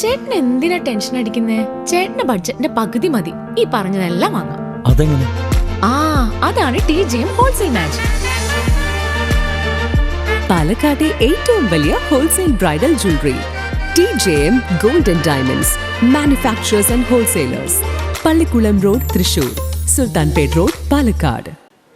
ചേട്ടൻ എന്തിനാ ടെൻഷൻ അടിക്കുന്നേ? ചേട്ടന്റെ ബഡ്ജറ്റിന്റെ പകുതി മതി. ഈ പറഞ്ഞതെല്ലാം വാങ്ങാം. അതെങ്ങനെ? ആ അതാണ് T J M wholesale magic പാലക്കാട്ടെ ഏറ്റവും വലിയ wholesale bridal jewellery T J M gold and diamonds manufacturers and wholesalers Pallikkulam road Thrissur. Sultanpet road Palakkad.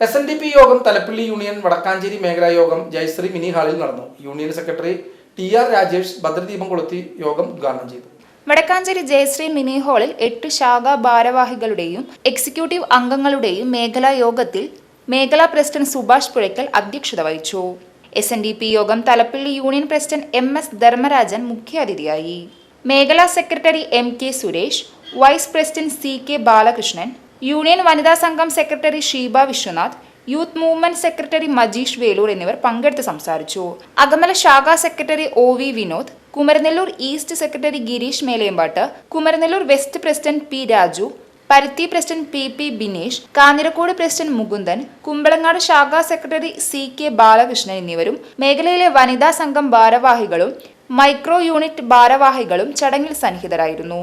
S N D P Yogam Thalappilly union Vadakkanchery മേഖലാ യോഗം ജയശ്രീ മിനി ഹാളിൽ നടന്നു. Union secretary T R Rajesh ഭദ്രദീപം കൊളുത്തി യോഗം ഉദ്ഘാടനം ചെയ്തു. Vadakkanchery Jayashree mini ഹാളിൽ എട്ട് ശാഖാ ഭാരവാഹികളുടെയും എക്സിക്യൂട്ടീവ് അംഗങ്ങളുടെയും മേഖലാ യോഗത്തിൽ മേഖലാ പ്രസിഡന്റ് സുഭാഷ് പുഴയ്ക്കൽ അധ്യക്ഷത വഹിച്ചു. S N D P Yogam Thalappilly union president M S Dharmarajan മുഖ്യാതിഥിയായി. മേഖലാ secretary M K Suresh vice president C K Balakrishnan union വനിതാ സംഘം secretary Sheeba Viswanath youth movement secretary Majeesh Velur എന്നിവർ പങ്കെടുത്ത് സംസാരിച്ചു. അകമല ശാഖാ secretary O V Vinod Kumaranellur east secretary Gireesh Melempatt Kumaranellur west president P Raju Paruthi president P P Binesh Kanjirakode president Mukundan Kumbalangad ശാഖാ secretary C K Balakrishnan എന്നിവരും മേഖലയിലെ വനിതാ സംഘം ഭാരവാഹികളും മൈക്രോ യൂണിറ്റ് ഭാരവാഹികളും ചടങ്ങിൽ സന്നിഹിതരായിരുന്നു.